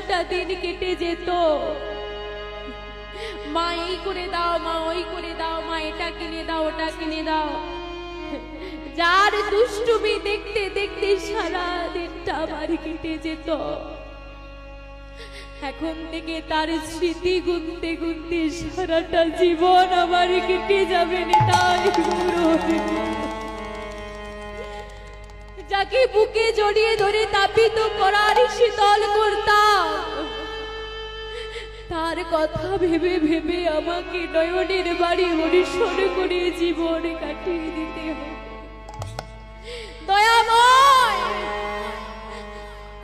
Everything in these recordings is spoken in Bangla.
সারাটা দিন কেটে যেত। মা, এই করে দাও মা, ওই করে দাও মা, এটা কিনে দাও, ওটা কিনে দাও। যার দুষ্টুমি দেখতে দেখতে সারা দিনটা আমার কেটে যেত। এখন থেকে তার স্মৃতি গুনতে গুনতে সারাটা জীবন আমার কেটে যাবে তাই যাকে বুকে জড়িয়ে ধরে তাপিত করার শীতল করতাম তার কথা ভেবে ভেবে আমাকে নয়নের বাড়ি অনুসরণ করে জীবন কাটিয়ে দিতে হবে।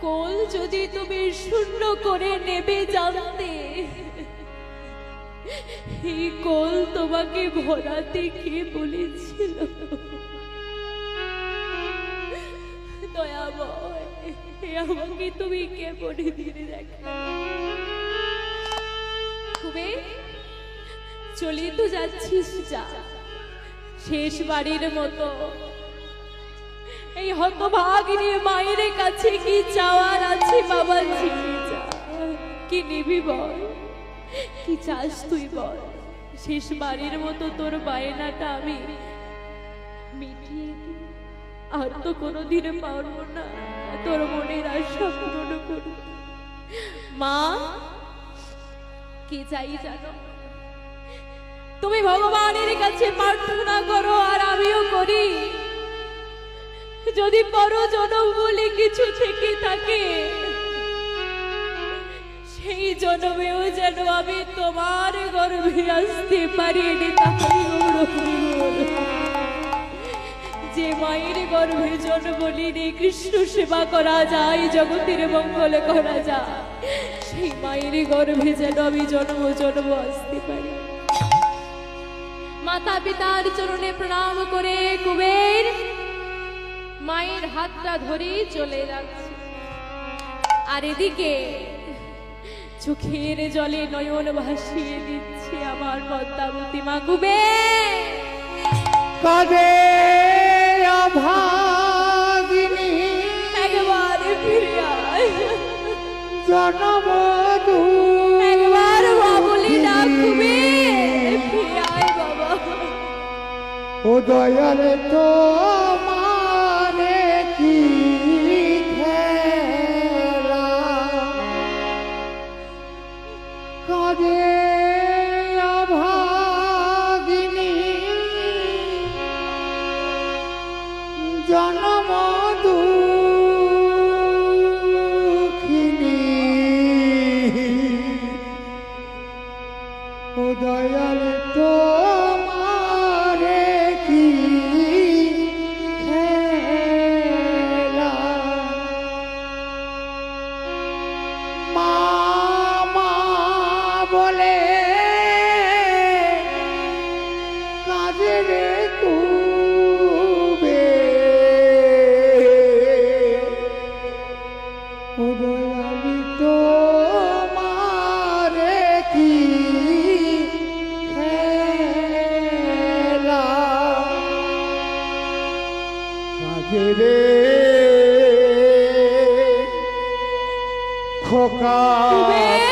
কোল যদি তুমি শূন্য করে নেবে জানতে কোল তোমাকে ভরাতে কে বলেছিল? আমাকে তুমি কে বলে দিলে দেখা। খুবে চলে তো যাচ্ছিস যা। শেষ বাড়ির মতো। এই হতভাগিনী মায়ের কাছে কি চাওয়ার আছে বাবা? ঝিকে যা, কি নিবি বল? কি চাস তুই বল? শেষ বাড়ির মতো তোর বায়নাটা আমি মিটিয়ে আর তো কোনোদিন পারব না। তোর মনের আশা পূরণ করতে মা, কি চাই জানো? তুমি ভগবানের কাছে প্রার্থনা করো আর আমিও করি। যদি পরো জনম বলে কিছু থেকে থাকে, সেই জন্মেও যেন আমি তোমার গর্ভে আসতে পারি গৌরব। যে মায়ের গর্ভে জন্ম নিলে কৃষ্ণ সেবা করা যায়, জগতের মঙ্গল করা যায়। সেই মায়ের গর্ভে যেন আমি জন্ম জন্ম আসতে পারি। মাতা পিতার চরণে প্রণাম করে কুবের মায়ের হাতটা ধরে চলে যাচ্ছে। আর এদিকে চোখের জলে নয়ন ভাসিয়ে দিচ্ছে আমার পদ্মাবতী মা কুবের। কাজে অভাগিনী একবার ফিরে আয়। জনমধু একবার বাবুলি ডাকবে ফিরে আয় বাবা। ও দয়ালে তো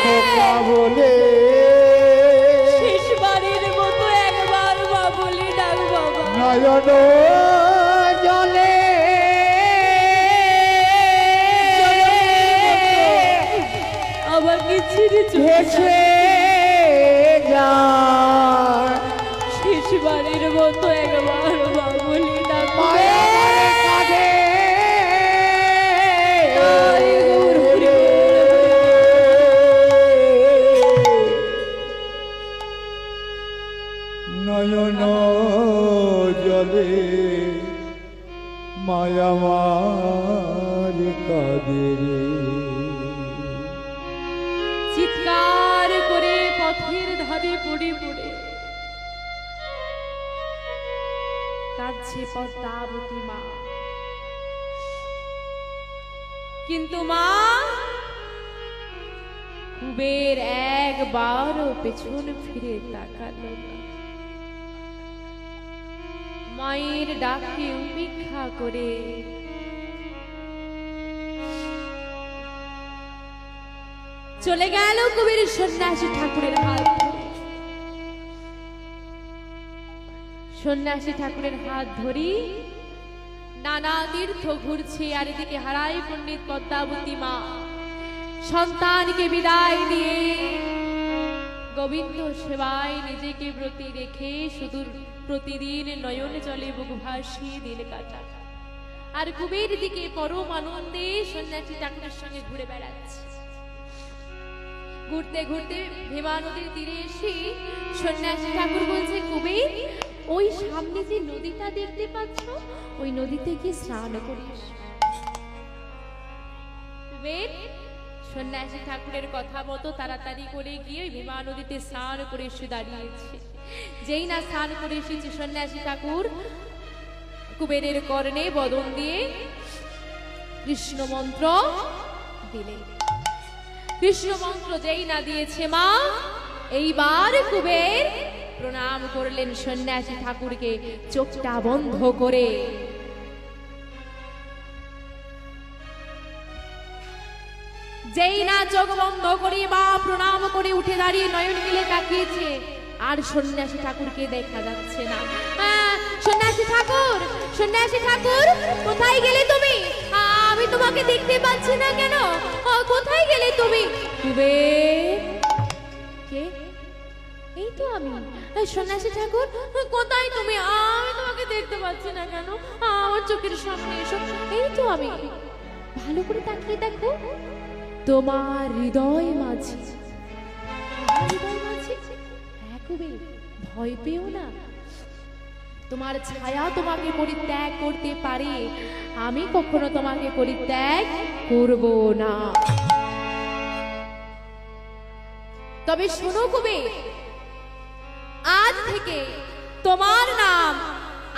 খোকা বলে মতো একবার বাবুলি ডাক বাবা। নয়ন জলে। আমাকে ছিঁড়ে মতো একবার নয়ন জলে মায়ামার কাদের। চিৎকার করে পথের ধারে পড়ে পড়ে, কাঁদছে পদ্মাবতী মা। কিন্তু মা, কুবের একবারও পেছন ফিরে তাকালো না। মায়ের ডাকে উপেক্ষা করে। চলে গেল কবির সন্ন্যাসী ঠাকুরের হাত সন্ন্যাসী ঠাকুরের হাত ধরি, নানা তীর্থ ঘুরছে আর এদিকে হারাই পণ্ডিত পদ্মাবতী মা। সন্তানকে বিদায় দিয়ে গোবিন্দ সেবায় নিজেকে ব্রতী রেখে শুধু প্রতিদিন নয়ন জলে বুক ভাসিয়ে দিল কাটা। আর কুবের দিকে পরম আনন্দে সন্ন্যাসী ঠাকুরের সঙ্গে ঘুরে বেড়াচ্ছে। ঘুরতে ঘুরতে ভীমা নদীর তীরে এসে সন্ন্যাসী ঠাকুর বলছে, কুবের, ওই সামনে যে নদীটা দেখতে পাচ্ছ, ওই নদীতে গিয়ে স্নান করিস কুবের সন্ন্যাসী ঠাকুরের কথা মতো তাড়াতাড়ি করে গিয়ে ভীমা নদীতে স্নান করে এসে দাঁড়িয়েছে। যেই না স্নান করে এসেছে সন্ন্যাসী ঠাকুর, কুবেরের কর্ণে বদন দিয়ে কৃষ্ণ মন্ত্র দিলেন। কৃষ্ণ মন্ত্র যেই না দিয়েছে মা, এইবার কুবের প্রণাম করলেন সন্ন্যাসী ঠাকুরকে। চোখটা বন্ধ করে যেই না চোখ বন্ধ করে বা প্রণাম করে উঠে দাঁড়িয়ে নয়ন মিলে তাকিয়েছে। আর সন্ন্যাসী ঠাকুরকে দেখা যাচ্ছে না। সন্ন্যাসী ঠাকুর সন্ন্যাসী ঠাকুর, কোথায় গেলে তুমি? আমি তোমাকে দেখতে পাচ্ছি না কেন? কোথায় গেলে তুমি? কুবের কে? এই তো আমি। সন্ন্যাসী ঠাকুর, কোথায় তুমি? আমি তোমাকে দেখতে পাচ্ছি না কেন? আমার চোখের সামনে এসো। এই তো আমি। ভালো করে তাকিয়ে দেখো। তোমার হৃদয় মাঝে। হৃদয় হ্যাঁ ভয় পেও না। তোমার ছায়া তোমাকে পরিত্যাগ করতে পারে। আমি কখনো তোমাকে পরিত্যাগ করব না। তবে শোনো কুবের আজ থেকে তোমার নাম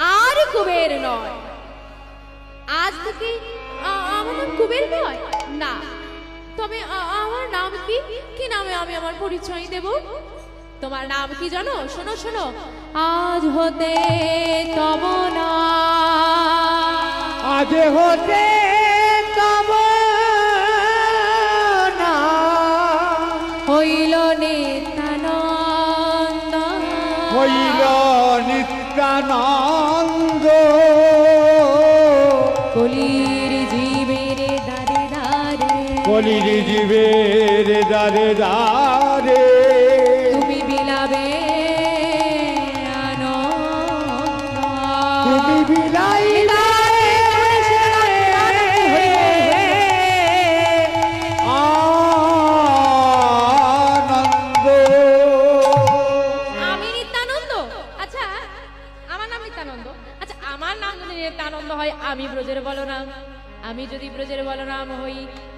আর কুবের নয়। আজ থেকে আমার নাম কুবের নয়? না। তবে আমার নাম কি? কি নামে আমি আমার পরিচয় দেব? তোমার নাম কি জানো? শোনো শোনো। আজ হতে তব না। আজ হতে তব না। হইল নিত্যানন্দ। হইল নিত্যানন্দ। কলির জীবের দারে দারে তুমি বিলাবে তুমি নিত্যানন্দ? আচ্ছা আমার নাম আচ্ছা যদি নিত্যানন্দ হয় আমি ব্রজের বলরাম। আমি যদি ব্রজের বলরাম হই,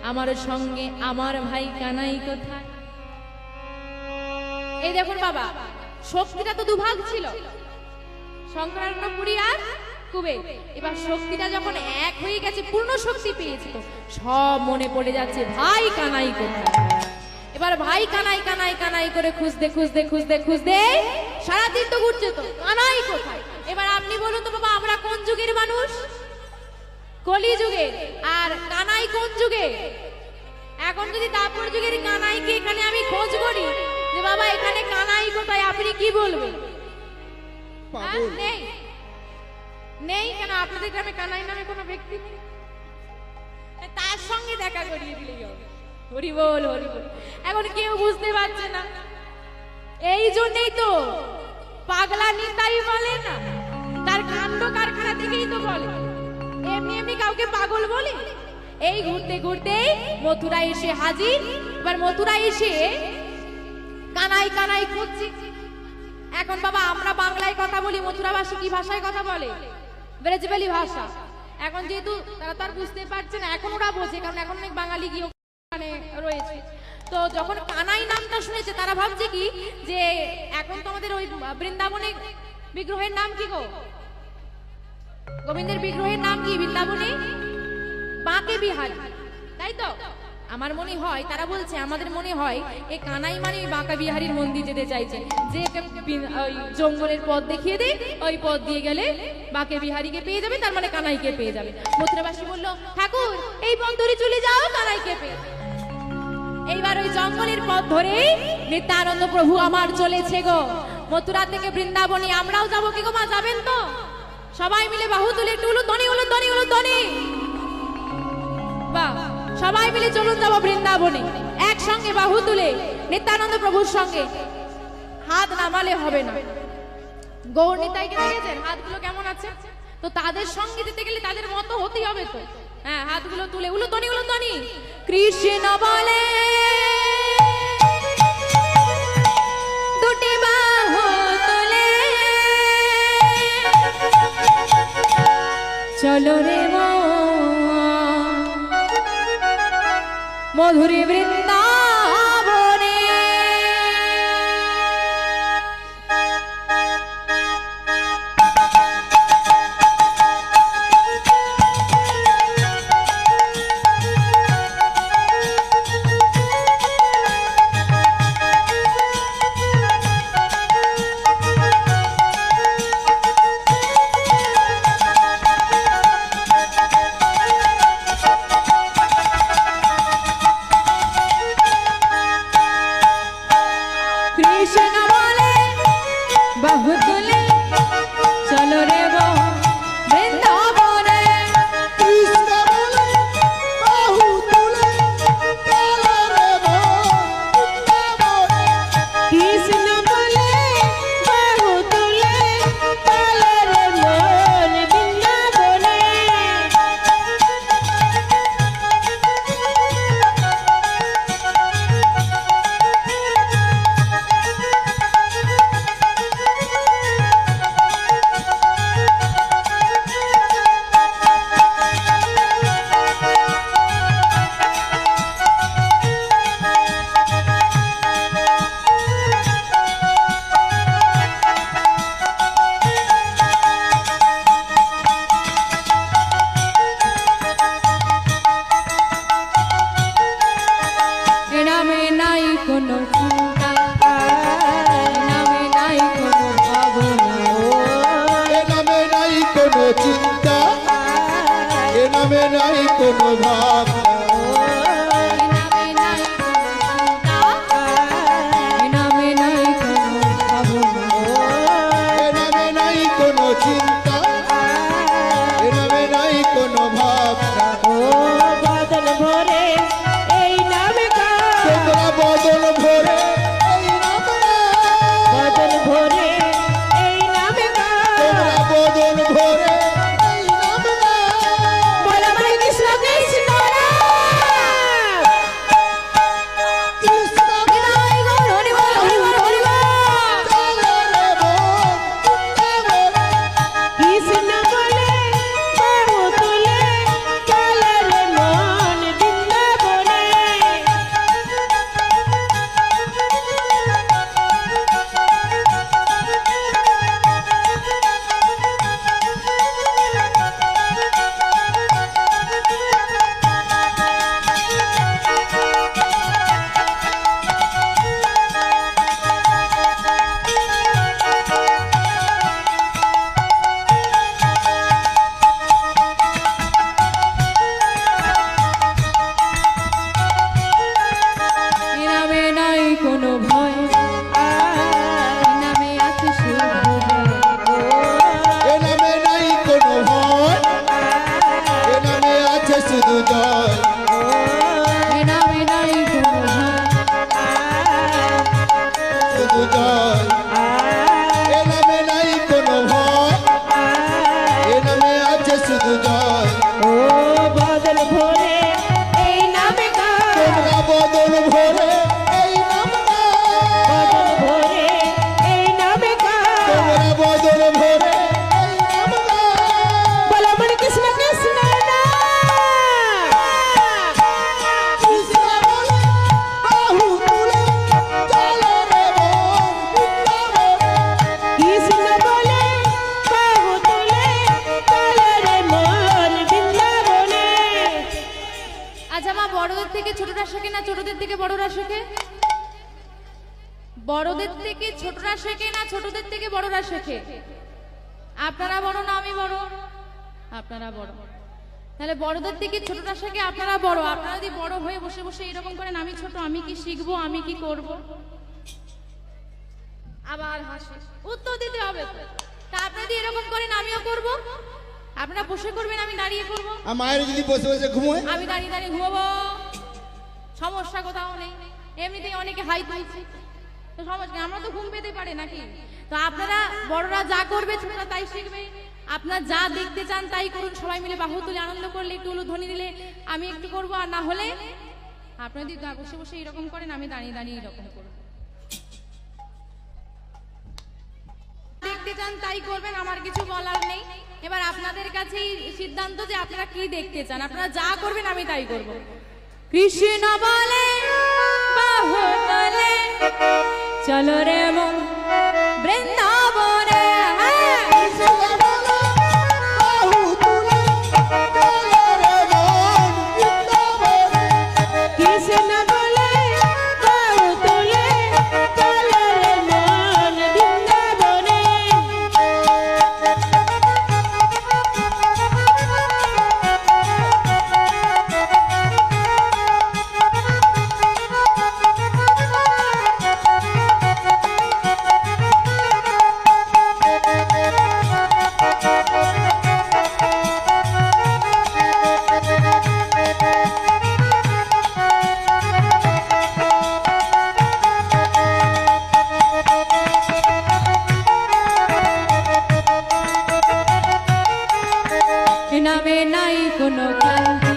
আমার সঙ্গে আমার ভাই কানাই কোথায়? এই দেখুন বাবা, শক্তিটা তো দুভাগ ছিল। পুরী আর কুবে এবার শক্তিটা যখন এক হয়ে গেছে, পূর্ণ শক্তি পেয়েছে তো, সব মনে পড়ে যাচ্ছে, ভাই কানাই কোথায়? এবার ভাই কানাই কানাই কানাই করে খুঁজতে খুঁজতে খুঁজতে খুঁজতে সারাদিন তো ঘুরছে তো, কানাই কোথায়? এবার আপনি বলুন তো বাবা, আমরা কোন যুগের মানুষ? কলি যুগে আর কানাই কোন যুগে? এখন যদি তারপর যুগের কানাইকে এখানে আমি খোঁজ করি যে বাবা এখানে কানাই কোথায়? আপনি কি বলবেন? হ্যাঁ? নেই। নেই কেন? আপনাদের গ্রামে কানাই নামে কোনো ব্যক্তি নেই? তার সঙ্গে দেখা করিয়ে দিলেই হবে। হরি বল হরি বল। এখন কেউ বুঝতে পারছে না। এই জন্যই তো পাগলা নিতাই বলে না। পাগল বলে? এই ঘুরতে ঘুরতে মথুরা এসে হাজির। এবার মথুরা এসে কানাই কানাই খুঁজছি। এখন বাবা, আমরা বাংলায় কথা বলি, মথুরাবাসী কি ভাষায় কথা বলে? ব্রেজবেলি ভাষা। এখন যেহেতু তারা তো আর বুঝতে পারছে না, এখন ওরা বোঝে, কারণ এখন অনেক বাঙালি গিয়ে রয়েছে। তো যখন কানাই নামটা শুনেছে, তারা ভাবছে কি যে এখন তো আমাদের ওই বৃন্দাবনে বিগ্রহের নাম কি গো? গোবিন্দের বিগ্রহের নাম কি? বৃন্দাবনে? মাকে বিহারি? তাই তো? আমার মনে হয়, তারা বলছে, আমাদের মনে হয় এ কানাই মানে বাঁকা বিহারীর মন্দির যেতে চাইছে। যে ওই জঙ্গলের পথ দেখিয়ে দেয় ওই পথ দিয়ে গেলে বাঁকে বিহারীকে পেয়ে যাবে, তার মানে কানাইকে পেয়ে যাবে। মুদ্রাবাসী বলল, ঠাকুর, এই পথ ধরে চলে যাও, কানাইকে পেয়ে এইবার ওই জঙ্গলের পথ ধরে নিত্যানন্দ প্রভু আমার চলেছে গো। মথুরা থেকে বৃন্দাবনে আমরাও যাব কি গো মা, যাবেন তো? সবাই মিলে বাহু তুলে টুলু, ধনি হলো ধনি হলো, ধনী। বাহ সবাই মিলে চলুন যাব বৃন্দাবনে। একসঙ্গে বাহু তুলে নিত্যানন্দ প্রভুর সঙ্গে। হাত নামালে হবে না। গৌর নিতাইকে দেখেছেন? হাতগুলো কেমন আছে? তো তাদের সঙ্গে দিতে গেলে তাদের মতো হতেই হবে তো। হ্যাঁ হাতগুলো তুলে। উলুতনি উলুতনি কৃষ্ণ বলে, দুটি তুলে। চলো রে মা। मधुरी वृंद কৃষ্ণ বলে বহু চলো রে বহু চিন্তা এ নামে নাই কোনো ভাবনা। সাথে আপনারা বড় না আমি বড়? আপনারা বড়। তাহলে বড়দের থেকে ছোটটার সাথে আপনারা বড়। আপনারা যদি বড় হয়ে বসে বসে এরকম করেন আমি ছোট আমি কি শিখব আমি কি করব? আবার হাসি। উত্তর দিতে হবে তা। আপনি যদি এরকম করেন আমিও করব। আপনারা বসে করবেন আমি দাঁড়িয়ে করব। মায়ের যদি বসে বসে ঘুমোয়? আমি দাঁড়িয়ে দাঁড়িয়ে ঘুমাবো। সমস্যা কোথাও নেই। এমনিতেই অনেকে হাই তুলছে। তো আমরা তো ঘুম পেতে পারে নাকি? তো আপনারা বড়রা যা করবে ছোটরা তাই শিখবে। আপনারা যা দেখতে চান তাই করুন। সবাই মিলে বাহু তুলে আনন্দ করলে, একটু ধ্বনি দিলে আমি একটু করব, আর না হলে আপনারা যদি বসে বসে এরকম করেন, আমি দাঁড়িয়ে দাঁড়িয়ে এরকম করব। দেখতে চান তাই করবেন, আমার কিছু বলার নেই। এবার আপনাদের কাছেই সিদ্ধান্ত যে আপনারা কি দেখতে চান, আপনারা যা করবেন, আমি তাই করব। কৃষ্ণ বলে, বাহু বলে চলো রে মন। বৃন্দাবনে। হ্যাঁ কোনো ক্লান্তি